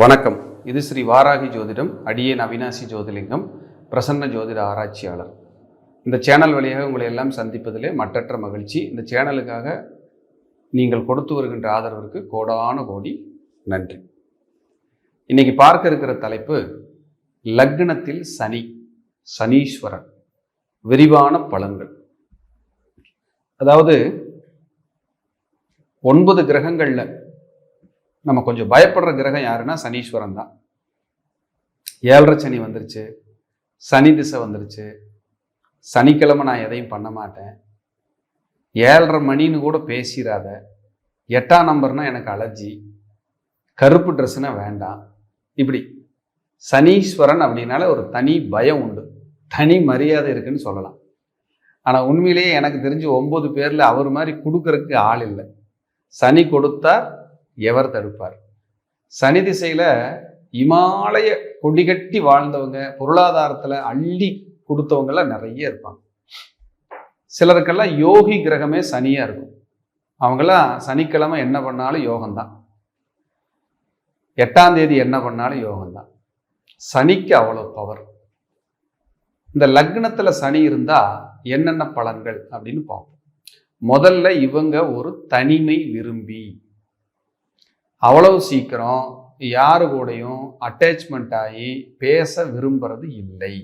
வணக்கம். இது ஸ்ரீ வாராகி ஜோதிடம் அடியேன் அவினாசி ஜோதிலிங்கம் பிரசன்ன ஜோதிட ஆராய்ச்சியாளர். இந்த சேனல் வழியாக உங்களை எல்லாம் சந்திப்பதிலே மட்டற்ற மகிழ்ச்சி. இந்த சேனலுக்காக நீங்கள் கொடுத்து வருகின்ற ஆதரவிற்கு கோடான கோடி நன்றி. இன்னைக்கு பார்க்க இருக்கிற தலைப்பு லக்னத்தில் சனி சனீஸ்வரன். விரிவான பலன்கள். அதாவது ஒன்பது கிரகங்களில் நம்ம கொஞ்சம் பயப்படுற கிரகம் யாருன்னா சனீஸ்வரன் தான். ஏழரை சனி வந்துருச்சு சனி திசை வந்துருச்சு சனிக்கிழமை நான் எதையும் பண்ண மாட்டேன். ஏழரை மணின்னு கூட பேசிடாத எட்டாம் நம்பர்னா எனக்கு அலர்ஜி கருப்பு ட்ரெஸ்ஸுனா வேண்டாம். இப்படி சனீஸ்வரன் அப்படின்னால ஒரு தனி பயம் உண்டு தனி மரியாதை இருக்குன்னு சொல்லலாம். ஆனால் உண்மையிலேயே எனக்கு தெரிஞ்சு ஒம்பது பேரில் அவர் மாதிரி கொடுக்கறதுக்கு ஆள் இல்லை. சனி கொடுத்தா எவர் தடுப்பார்? சனி திசையில் இமாலய கொடிகட்டி வாழ்ந்தவங்க பொருளாதாரத்தில் அள்ளி கொடுத்தவங்கெல்லாம் நிறைய இருப்பாங்க. சிலருக்கெல்லாம் யோகி கிரகமே சனியாக இருக்கும். அவங்கெல்லாம் சனிக்கிழமை என்ன பண்ணாலும் யோகம்தான். எட்டாம் தேதி என்ன பண்ணாலும் யோகம்தான். சனிக்கு அவ்வளோ பவர் இந்த லக்னத்தில் சனி இருந்தால் என்னென்ன பலன்கள் அப்படின்னு பார்ப்போம். முதல்ல இவங்க ஒரு தனிமை விரும்பி. அவ்வளவு சீக்கிரம் யாரு கூடயும் அட்டாச்மெண்ட் ஆகி பேச விரும்புறது இல்லை.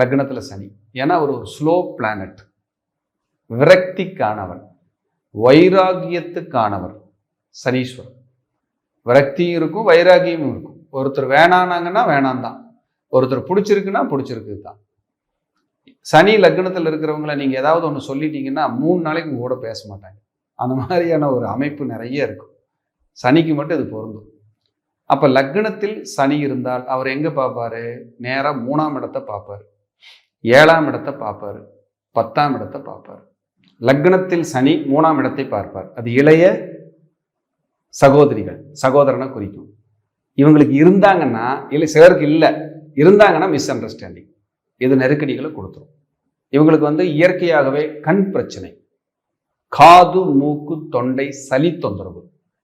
லக்னத்தில் சனி. ஏன்னா அவர் ஒரு ஸ்லோ பிளானட் விரக்திக்கானவன் வைராகியத்துக்கானவர். சனீஸ்வரன் விரக்தியும் இருக்கும் வைராகியமும் இருக்கும். ஒருத்தர் வேணானாங்கன்னா வேணாம் தான் ஒருத்தர் பிடிச்சிருக்குன்னா பிடிச்சிருக்கு தான் சனி லக்னத்தில் இருக்கிறவங்கள நீங்கள் ஏதாவது ஒன்று சொல்லிட்டீங்கன்னா மூணு நாளைக்கு கூட பேச மாட்டாங்க. அந்த மாதிரியான ஒரு அமைப்பு நிறைய இருக்கும் சனிக்கு மட்டும் இது பொருந்தும். அப்போ லக்னத்தில் சனி இருந்தால் அவர் எங்கே பார்ப்பாரு? நேராக மூணாம் இடத்தை பார்ப்பார். ஏழாம் இடத்தை பார்ப்பார். பத்தாம் இடத்தை பார்ப்பார். லக்னத்தில் சனி மூணாம் இடத்தை பார்ப்பார். அது இளைய சகோதரிகள் சகோதரனை குறிக்கும். இவங்களுக்கு இருந்தாங்கன்னா இல்லை சிலருக்கு இல்லை. இருந்தாங்கன்னா மிஸ் அண்டர்ஸ்டாண்டிங் இது நெருக்கடிகளை கொடுத்துரும். இவங்களுக்கு வந்து இயற்கையாகவே கண் பிரச்சனை. காது மூக்கு தொண்டை சளி தொந்தரவு.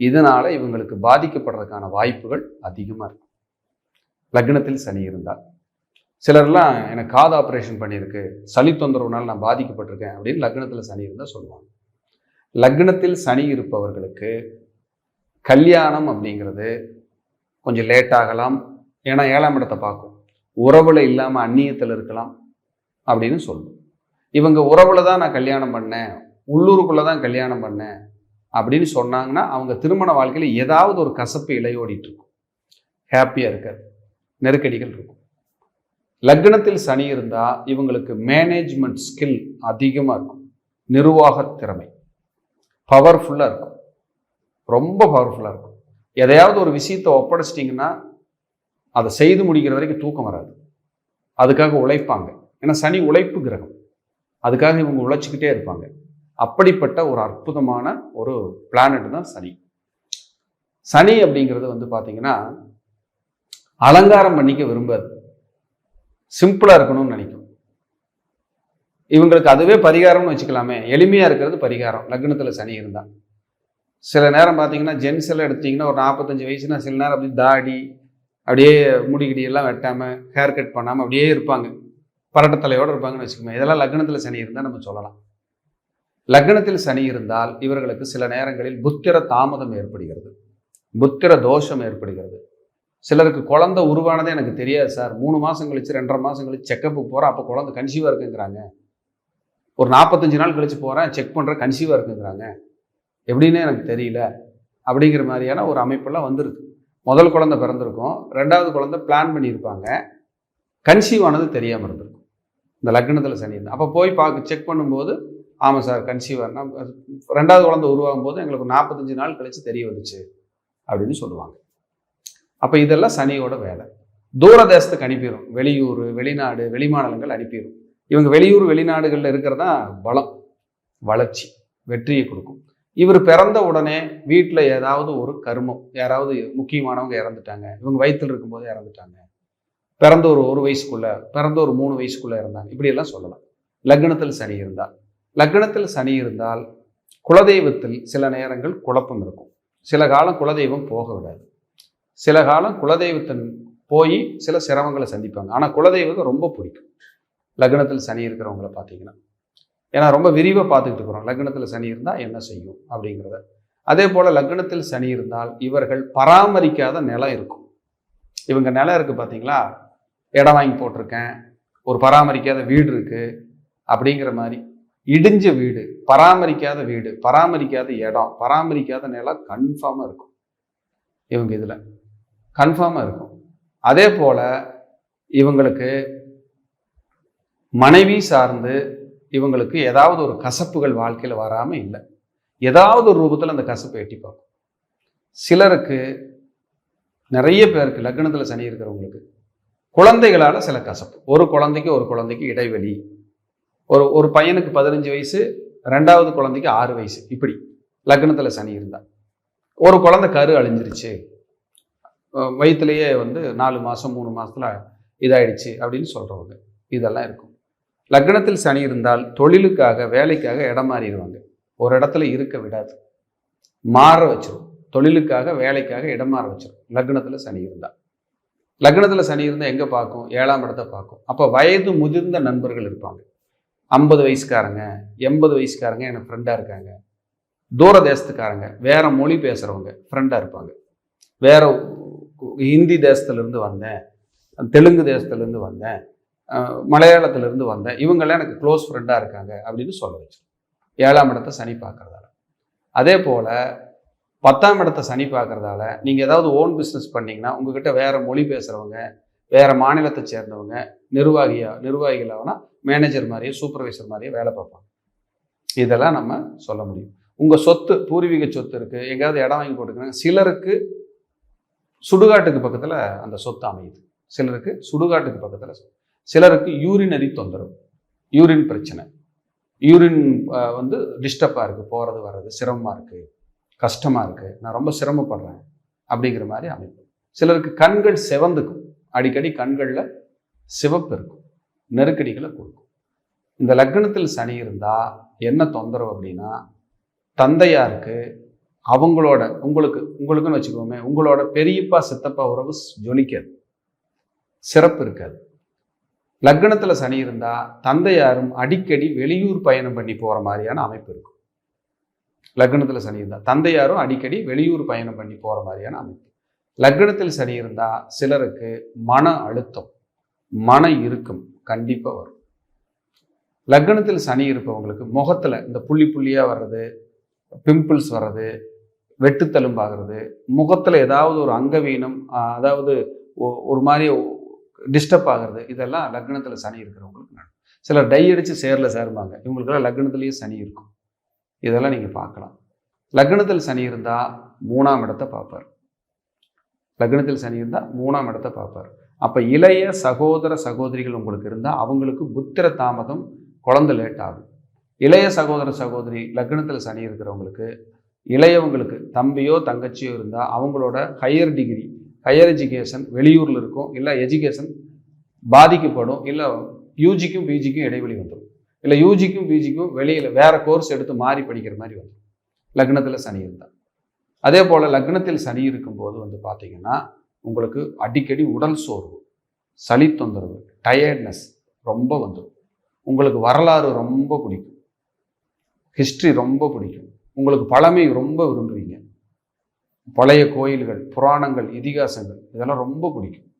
இதனால இவங்களுக்கு பாதிக்கப்படுறதுக்கான வாய்ப்புகள் அதிகமாக இருக்கும் லக்னத்தில் சனி இருந்தால் சிலர்லாம் எனக்கு காது ஆப்ரேஷன் பண்ணியிருக்கு. சளி தொந்தரவுனால நான் பாதிக்கப்பட்டிருக்கேன். அப்படின்னு லக்னத்தில் சனி இருந்தால் சொல்லுவாங்க. லக்னத்தில் சனி இருப்பவர்களுக்கு கல்யாணம் அப்படிங்கிறது கொஞ்சம் லேட் ஆகலாம். ஏன்னா ஏழாம் இடத்தை பார்க்கும். உறவுல இல்லாமல் அந்நியத்தில் இருக்கலாம் அப்படின்னு சொல்லும். இவங்க உறவுல தான் நான் கல்யாணம் பண்ணேன். உள்ளூருக்குள்ளே தான் கல்யாணம் பண்ணேன். அப்படின்னு சொன்னாங்கன்னா அவங்க திருமண வாழ்க்கையில் ஏதாவது ஒரு கசப்பு இலையோடிட்டு இருக்கும் ஹாப்பியாக இருக்காது. நெருக்கடிகள் இருக்கும். லக்னத்தில் சனி இருந்தால் இவங்களுக்கு மேனேஜ்மெண்ட் ஸ்கில் அதிகமாக இருக்கும். நிர்வாக திறமை. பவர்ஃபுல்லாக இருக்கும். ரொம்ப பவர்ஃபுல்லாக இருக்கும். எதையாவது ஒரு விஷயத்தை ஒப்படைச்சிட்டிங்கன்னா அதை செய்து முடிக்கிற வரைக்கும் தூக்கம் வராது. அதுக்காக உழைப்பாங்க. ஏன்னா சனி உழைப்பு கிரகம். அதுக்காக இவங்க உழைச்சிக்கிட்டே இருப்பாங்க. அப்படிப்பட்ட ஒரு அற்புதமான ஒரு பிளானட் தான் சனி. சனி அப்படிங்கிறது வந்து பார்த்தீங்கன்னா அலங்காரம் பண்ணிக்க விரும்பாது சிம்பிளாக இருக்கணும்னு நினைக்கும். இவங்களுக்கு அதுவே பரிகாரம்னு வச்சுக்கலாமே. எளிமையாக இருக்கிறது பரிகாரம். லக்னத்தில் சனி இருந்தால் சில நேரம் பார்த்தீங்கன்னா ஜென்ஸ் எல்லாம் எடுத்தீங்கன்னா ஒரு நாற்பத்தஞ்சு வயசுனா சில நேரம் அப்படி தாடி அப்படியே முடிகிடி எல்லாம் வெட்டாமல் ஹேர் கட் பண்ணாமல் அப்படியே இருப்பாங்க. பரட்டத்தலையோடு இருப்பாங்கன்னு வச்சுக்கோங்க இதெல்லாம் லக்னத்தில் சனி இருந்தால் நம்ம சொல்லலாம். லக்னத்தில் சனி இருந்தால் இவர்களுக்கு சில நேரங்களில் புத்திர தாமதம் ஏற்படுகிறது. புத்திர தோஷம் ஏற்படுகிறது. சிலருக்கு குழந்தை உருவானதே எனக்கு தெரியாது சார். மூணு மாதம் கழிச்சு ரெண்டரை மாதம் கழிச்சு செக்கப்புக்கு போகிறேன் அப்போ குழந்தை கன்சீவாக இருக்குங்கிறாங்க. ஒரு நாற்பத்தஞ்சு நாள் கழிச்சு போகிறேன் செக் பண்ணுறேன் கன்சீவாக இருக்குங்கிறாங்க. எப்படின்னு எனக்கு தெரியல. அப்படிங்கிற மாதிரியான ஒரு அமைப்பெல்லாம் வந்திருக்கு. முதல் குழந்தை பிறந்திருக்கும். ரெண்டாவது குழந்தை பிளான் பண்ணியிருப்பாங்க. கன்சீவ் ஆனது தெரியாமல் இருந்திருக்கும். இந்த லக்னத்தில் சனி இருந்தால் அப்போ போய் பார்க்க செக் பண்ணும்போது ஆமாம் சார் கன்சீவர்னா ரெண்டாவது குழந்தை உருவாகும் போது எங்களுக்கு நாற்பத்தஞ்சு நாள் கழித்து தெரிய வந்துச்சு அப்படின்னு சொல்லுவாங்க. அப்போ இதெல்லாம் சனியோட வேலை. தூர தேசத்துக்கு அனுப்பிடும் வெளியூர் வெளிநாடு வெளிமாநிலங்கள் அனுப்பிடும் இவங்க வெளியூர் வெளிநாடுகளில் இருக்கிறதா பலம் வளர்ச்சி வெற்றியை கொடுக்கும். இவர் பிறந்த உடனே வீட்டில் ஏதாவது ஒரு கர்மம் யாராவது முக்கியமானவங்க இறந்துட்டாங்க இவங்க வயிற்றில் இருக்கும்போது இறந்துட்டாங்க பிறந்த ஒரு ஒரு வயசுக்குள்ள பிறந்த ஒரு மூணு வயசுக்குள்ள இருந்தாங்க இப்படியெல்லாம் சொல்லலாம். லக்னத்தில் சனி இருந்தால் லக்னத்தில் சனி இருந்தால் குலதெய்வத்தில் சில நேரங்கள் குழப்பம் இருக்கும். சில காலம் குலதெய்வம் போக விடாது. சில காலம் குலதெய்வத்தின் போய் சில சிரமங்களை சந்திப்பாங்க. ஆனால் குலதெய்வத்தை ரொம்ப பிடிக்கும். லக்னத்தில் சனி இருக்கிறவங்கள பார்த்தீங்கன்னா. ஏன்னா ரொம்ப விரிவாக பார்த்துக்கிட்டு இருக்கிறோம் லக்னத்தில் சனி இருந்தால் என்ன செய்யும் அப்படிங்கிறத. அதே போல் லக்னத்தில் சனி இருந்தால் இவர்கள் பராமரிக்காத நிலம் இருக்கும். இவங்க நிலம் இருக்குது பார்த்தீங்களா? இடம் வாங்கி போட்டிருக்கேன். ஒரு பராமரிக்காத வீடு இருக்குது அப்படிங்கிற மாதிரி இடிஞ்ச வீடு பராமரிக்காத வீடு பராமரிக்காத இடம் பராமரிக்காத நிலம் கன்ஃபார்மாக இருக்கும். இவங்க இதில் கன்ஃபார்மாக இருக்கும். அதே போல் இவங்களுக்கு மனைவி சார்ந்து இவங்களுக்கு ஏதாவது ஒரு கசப்புகள் வாழ்க்கையில் வராமல் இல்லை. ஏதாவது ஒரு ரூபத்தில் அந்த கசப்பை எட்டி பார்க்கும். சிலருக்கு நிறைய பேருக்கு லக்னத்தில் சனி இருக்கிறவங்களுக்கு குழந்தைகளால் சில கசப்பு. ஒரு குழந்தைக்கு ஒரு குழந்தைக்கு இடைவெளி. ஒரு ஒரு பையனுக்கு பதினஞ்சு வயசு ரெண்டாவது குழந்தைக்கு ஆறு வயசு. இப்படி. லக்னத்தில் சனி இருந்தால் ஒரு குழந்தை கரு அழிஞ்சிருச்சு. வயிற்றுலேயே வயித்துலேயே வந்து நாலு மாதம் மூணு மாதத்தில் இதாயிடுச்சு அப்படின்னு சொல்கிறவங்க இதெல்லாம் இருக்கும். லக்னத்தில் சனி இருந்தால் தொழிலுக்காக வேலைக்காக இடம் மாறிடுவாங்க. ஒரு இடத்துல இருக்க விடாது. மாற வச்சிரும். தொழிலுக்காக வேலைக்காக இடம் மாற வச்சிரும். லக்னத்தில் சனி இருந்தால் லக்னத்தில் சனி இருந்தால் எங்கே பார்க்கும்? ஏழாம் இடத்தை பார்க்கும். அப்போ வயது முதிர்ந்த நண்பர்கள் இருப்பாங்க. ஐம்பது வயசுக்காரங்க எண்பது வயசுக்காரங்க எனக்கு ஃப்ரெண்டாக இருக்காங்க. தூர தேசத்துக்காரங்க வேறு மொழி பேசுகிறவங்க ஃப்ரெண்டாக இருப்பாங்க. வேறு ஹிந்தி தேசத்துலேருந்து வந்தேன் தெலுங்கு தேசத்துலேருந்து வந்தேன் மலையாளத்துலேருந்து வந்தேன். இவங்கெல்லாம் எனக்கு க்ளோஸ் ஃப்ரெண்டாக இருக்காங்க அப்படின்னு சொல்ல வச்சு. ஏழாம் இடத்தை சனி பார்க்குறதால. அதே போல் பத்தாம் இடத்தை சனி பார்க்கறதால நீங்கள் ஏதாவது ஓன் பிஸ்னஸ் பண்ணீங்கன்னா உங்ககிட்ட வேறு மொழி பேசுகிறவங்க வேறு மாநிலத்தை சேர்ந்தவங்க நிர்வாகியா நிர்வாகிகளாகனா மேனேஜர் மாதிரியே சூப்பர்வைசர் மாதிரியே வேலை பார்ப்பாங்க. இதெல்லாம் நம்ம சொல்ல முடியும். உங்கள் சொத்து பூர்வீக சொத்து இருக்குது எங்கேயாவது இடம் வாங்கி போட்டுக்கிறாங்க சிலருக்கு சுடுகாட்டுக்கு பக்கத்தில் அந்த சொத்து அமையுது. சிலருக்கு சுடுகாட்டுக்கு பக்கத்தில் சிலருக்கு யூரினரி தொந்தரவு யூரின் பிரச்சனை. யூரின் வந்து டிஸ்டர்பாக இருக்குது போகிறது வர்றது சிரமமாக இருக்குது கஷ்டமாக இருக்குது நான் ரொம்ப சிரமப்படுறேன் அப்படிங்கிற மாதிரி அமைப்பு. சிலருக்கு கண்கள் சிவந்துக்கும். அடிக்கடி கண்களில் சிவப்பு இருக்கும். நெருக்கடிகளை கொடுக்கும். இந்த லக்னத்தில் சனி இருந்தால் என்ன தொந்தரவு அப்படின்னா தந்தையாருக்கு அவங்களோட உங்களுக்கு உங்களுக்குன்னு வச்சுக்கோமே உங்களோட பெரியப்பா சித்தப்பா உறவு ஜொலிக்காது. சிறப்பு இருக்காது. லக்னத்தில் சனி இருந்தால் தந்தையாரும் அடிக்கடி வெளியூர் பயணம் பண்ணி போகிற மாதிரியான அமைப்பு இருக்கும். லக்னத்தில் சனி இருந்தால் தந்தையாரும் அடிக்கடி வெளியூர் பயணம் பண்ணி போகிற மாதிரியான அமைப்பு. லக்னத்தில் சனி இருந்தால் சிலருக்கு மன அழுத்தம் மன இறுக்கம் கண்டிப்பாக வரும். லக்னத்தில் சனி இருப்பவங்களுக்கு முகத்தில் இந்த புள்ளி புள்ளியாக வர்றது பிம்பிள்ஸ் வர்றது வெட்டுத்தழும்பாகிறது முகத்தில் ஏதாவது ஒரு அங்கவீனம் அதாவது ஒ- ஒரு மாதிரி டிஸ்டர்ப் ஆகிறது இதெல்லாம் லக்னத்தில் சனி இருக்கிறவங்களுக்கு நடக்கும் சிலர் டை அடித்து சேரில் சேருவாங்க இவங்களுக்கெல்லாம் லக்னத்துலேயும் சனி இருக்கும். இதெல்லாம் நீங்கள் பார்க்கலாம். லக்னத்தில் சனி இருந்தால் மூணாம் இடத்தை பார்ப்பார். லக்னத்தில் சனி இருந்தால் மூணாம் இடத்தை பார்ப்பார். அப்போ இளைய சகோதர சகோதரிகள் உங்களுக்கு இருந்தால் அவங்களுக்கு புத்திர தாமதம் குழந்தை லேட் ஆகும். இளைய சகோதர சகோதரி லக்னத்தில் சனி இருக்கிறவங்களுக்கு இளையவங்களுக்கு தம்பியோ தங்கச்சியோ இருந்தால் அவங்களோட ஹையர் டிகிரி ஹையர் எஜுகேஷன் வெளியூரில் இருக்கும். இல்லை எஜுகேஷன் பாதிக்கப்படும். இல்லை யூஜிக்கும் பிஜிக்கும் இடைவெளி வந்துடும் இல்லை யூஜிக்கும் பிஜிக்கும் வெளியில் வேறு கோர்ஸ் எடுத்து மாறி படிக்கிற மாதிரி வந்துடும் லக்னத்தில் சனி இருந்தால் அதே போல் லக்னத்தில் சனி இருக்கும்போது வந்து பார்த்திங்கன்னா உங்களுக்கு அடிக்கடி உடல் சோர்வு சளி தொந்தரவு டயர்ட்னஸ் ரொம்ப வந்துடும். உங்களுக்கு வரலாறு ரொம்ப பிடிக்கும். ஹிஸ்ட்ரி ரொம்ப பிடிக்கும். உங்களுக்கு பழமை ரொம்ப விரும்புவீங்க. பழைய கோயில்கள் புராணங்கள் இதிகாசங்கள் இதெல்லாம் ரொம்ப பிடிக்கும்.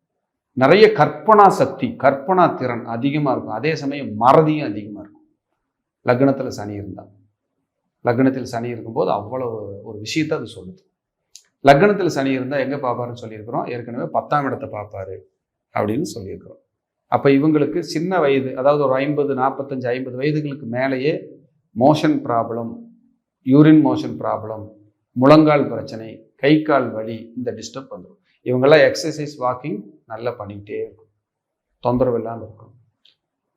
நிறைய கற்பனா சக்தி கற்பனா திறன் அதிகமாக இருக்கும். அதே சமயம் மறதியும் அதிகமாக இருக்கும். லக்னத்தில் சனி இருந்தால் லக்னத்தில் சனி இருக்கும்போது அவ்வளவு ஒரு விஷயத்தை அது சொல்லுது. லக்னத்தில் சனி இருந்தால் எங்கே பார்ப்பாருன்னு சொல்லியிருக்கிறோம். ஏற்கனவே பத்தாம் இடத்தை பார்ப்பாரு அப்படின்னு சொல்லியிருக்கிறோம். அப்போ இவங்களுக்கு சின்ன வயது அதாவது ஒரு ஐம்பது நாற்பத்தஞ்சு ஐம்பது வயதுகளுக்கு மேலேயே motion problem urine motion problem முழங்கால் பிரச்சனை கை கால் வலி இந்த டிஸ்டர்ப் வந்துடும் இவங்கெல்லாம் எக்ஸசைஸ் வாக்கிங் நல்லா பண்ணிக்கிட்டே இருக்கும். தொந்தரவு இல்லாமல் இருக்கும்.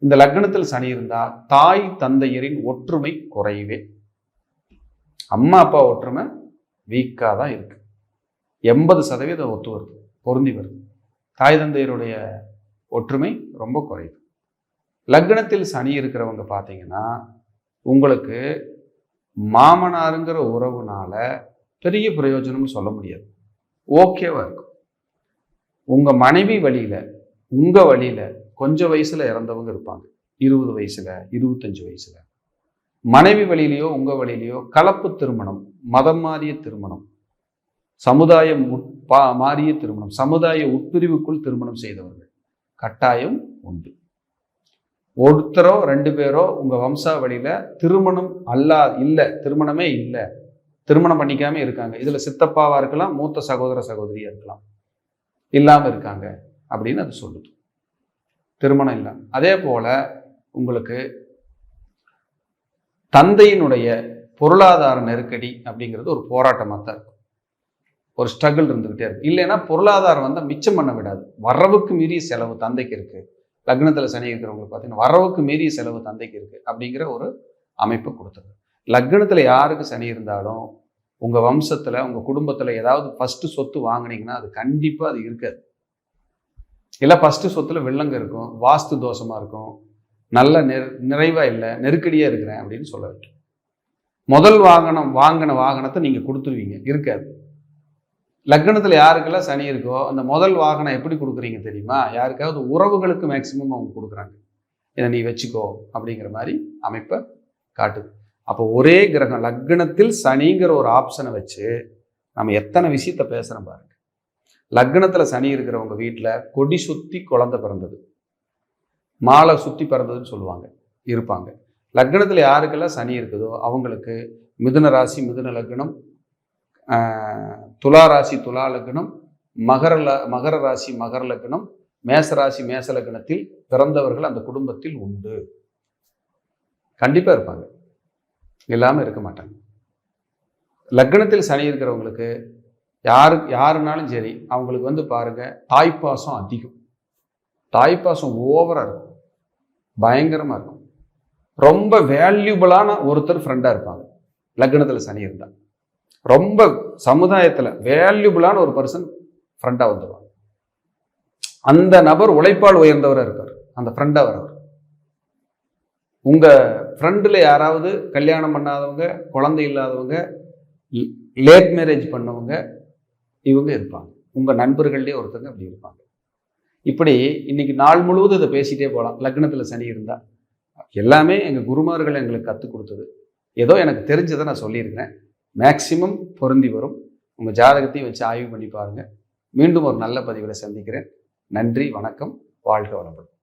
இந்த லக்னத்தில் சனி இருந்தால் தாய் தந்தையரின் ஒற்றுமை குறைவே. அம்மா அப்பா ஒற்றுமை வீக்காக தான் இருக்கு. எண்பது சதவீதம் ஒத்து வருது பொருந்தி வருது. தாய் தந்தையருடைய ஒற்றுமை ரொம்ப குறையுது லக்னத்தில் சனி இருக்கிறவங்க பார்த்தீங்கன்னா உங்களுக்கு மாமனாருங்கிற உறவுனால பெரிய பிரயோஜனம்னு சொல்ல முடியாது. ஓகேவா இருக்கும். உங்கள் மனைவி வழியில் உங்கள் வழியில் கொஞ்சம் வயசில் இறந்தவங்க இருப்பாங்க. இருபது வயசில் இருபத்தஞ்சி வயசில். மனைவி வழியிலையோ உங்கள் வழியிலையோ கலப்பு திருமணம் மதம் மாறிய திருமணம் சமுதாயம் உட்பா மாறிய திருமணம் சமுதாய உட்பிரிவுக்குள் திருமணம் செய்தவர்கள். கட்டாயம் உண்டு. ஒருத்தரோ ரெண்டு பேரோ உங்கள் வம்சாவளியில் திருமணம் அல்லா இல்லை திருமணமே இல்லை. திருமணம் பண்ணிக்காம இருக்காங்க. இதில் சித்தப்பாவாக இருக்கலாம் மூத்த சகோதர சகோதரியாக இருக்கலாம். இல்லாமல் இருக்காங்க அப்படின்னு அது சொல்லுது. திருமணம் இல்லை. அதே போல் உங்களுக்கு தந்தையினுடைய பொருளாதார நெருக்கடி அப்படிங்கிறது ஒரு போராட்டமாக தான் இருக்கும். ஒரு ஸ்ட்ரகிள் இருந்துக்கிட்டே இருக்கு. இல்லைன்னா பொருளாதாரம் வந்து மிச்சம் பண்ண விடாது. வரவுக்கு மீறிய செலவு தந்தைக்கு இருக்கு. லக்னத்தில் சனி இருக்கிறவங்களுக்கு பார்த்தீங்கன்னா வரவுக்கு மீறிய செலவு தந்தைக்கு இருக்கு அப்படிங்கிற ஒரு அமைப்பு கொடுத்துருது லக்னத்தில் யாருக்கு சனி இருந்தாலும் உங்கள் வம்சத்தில் உங்கள் குடும்பத்தில் ஏதாவது ஃபஸ்ட்டு சொத்து வாங்கினீங்கன்னா அது கண்டிப்பாக அது இருக்காது. இல்லை ஃபஸ்ட்டு சொத்தில் வில்லங்க இருக்கும் வாஸ்து தோஷமாக இருக்கும் நல்ல நெரு நிறைவாக இல்லை நெருக்கடியாக இருக்கிறேன் அப்படின்னு சொல்ல வைக்கும் முதல் வாகனம் வாங்கின வாகனத்தை நீங்கள் கொடுத்துருவீங்க. இருக்காது. லக்னத்தில் யாருக்கெல்லாம் சனி இருக்கோ அந்த முதல் வாகனம் எப்படி கொடுக்குறீங்க தெரியுமா? யாருக்காவது உறவுகளுக்கு மேக்சிமம் அவங்க கொடுக்குறாங்க. இதை நீ வச்சுக்கோ அப்படிங்கிற மாதிரி அமைப்பை காட்டுது. அப்போ ஒரே கிரகம் லக்னத்தில் சனிங்கிற ஒரு ஆப்ஷனை வச்சு நம்ம எத்தனை விஷயத்த பேசுகிறோம் பாருங்க. லக்னத்தில் சனி இருக்கிறவங்க வீட்டில் கொடி சுற்றி குழந்தை பிறந்தது. மாலை சுற்றி பிறந்ததுன்னு சொல்லுவாங்க இருப்பாங்க. லக்னத்தில் யாருக்கெல்லாம் சனி இருக்குதோ அவங்களுக்கு மிதுன ராசி மிதுன லக்னம் துலா ராசி துலா லக்னம் மகர மகர ராசி மகர லக்னம் மேச ராசி மேச லக்னத்தில் பிறந்தவர்கள் அந்த குடும்பத்தில் உண்டு. கண்டிப்பாக இருப்பாங்க. இல்லாமல் இருக்க மாட்டாங்க. லக்னத்தில் சனி இருக்கிறவங்களுக்கு யாரு யாருனாலும் சரி அவங்களுக்கு வந்து பாருங்க தாய்ப்பாசம் அதிகம். தாய்ப்பாசம் ஓவராக இருக்கும். பயங்கரமாக இருக்கும். ரொம்ப வேல்யூபிளான ஒருத்தர் ஃப்ரெண்டாக இருப்பாங்க. லக்னத்தில் சனி இருந்தால் ரொம்ப சமுதாயத்தில் வேல்யூபிளான ஒரு பர்சன் ஃப்ரெண்டாக வந்துடுவாங்க அந்த நபர் உழைப்பால் உயர்ந்தவராக இருப்பார். அந்த ஃப்ரெண்டாக வரவர். உங்கள் ஃப்ரெண்டில் யாராவது கல்யாணம் பண்ணாதவங்க குழந்தை இல்லாதவங்க லேட் மேரேஜ் பண்ணவங்க இவங்க இருப்பாங்க. உங்கள் நண்பர்கள்லேயே ஒருத்தங்க அப்படி இருப்பாங்க. இப்படி இன்னைக்கு நாள் முழுவதும் இதை பேசிட்டே போகலாம் லக்னத்தில் சனி இருந்தால் எல்லாமே எங்கள் குருமார்கள் எங்களுக்கு கற்றுக் கொடுத்தது. ஏதோ எனக்கு தெரிஞ்சதை நான் சொல்லியிருக்கிறேன். மேக்சிமம் பொருந்தி வரும். உங்கள் ஜாதகத்தையும் வச்சு ஆய்வு பண்ணி பாருங்கள் மீண்டும் ஒரு நல்ல பதிவில் சந்திக்கிறேன். நன்றி வணக்கம். வாழ்க வளப்படும்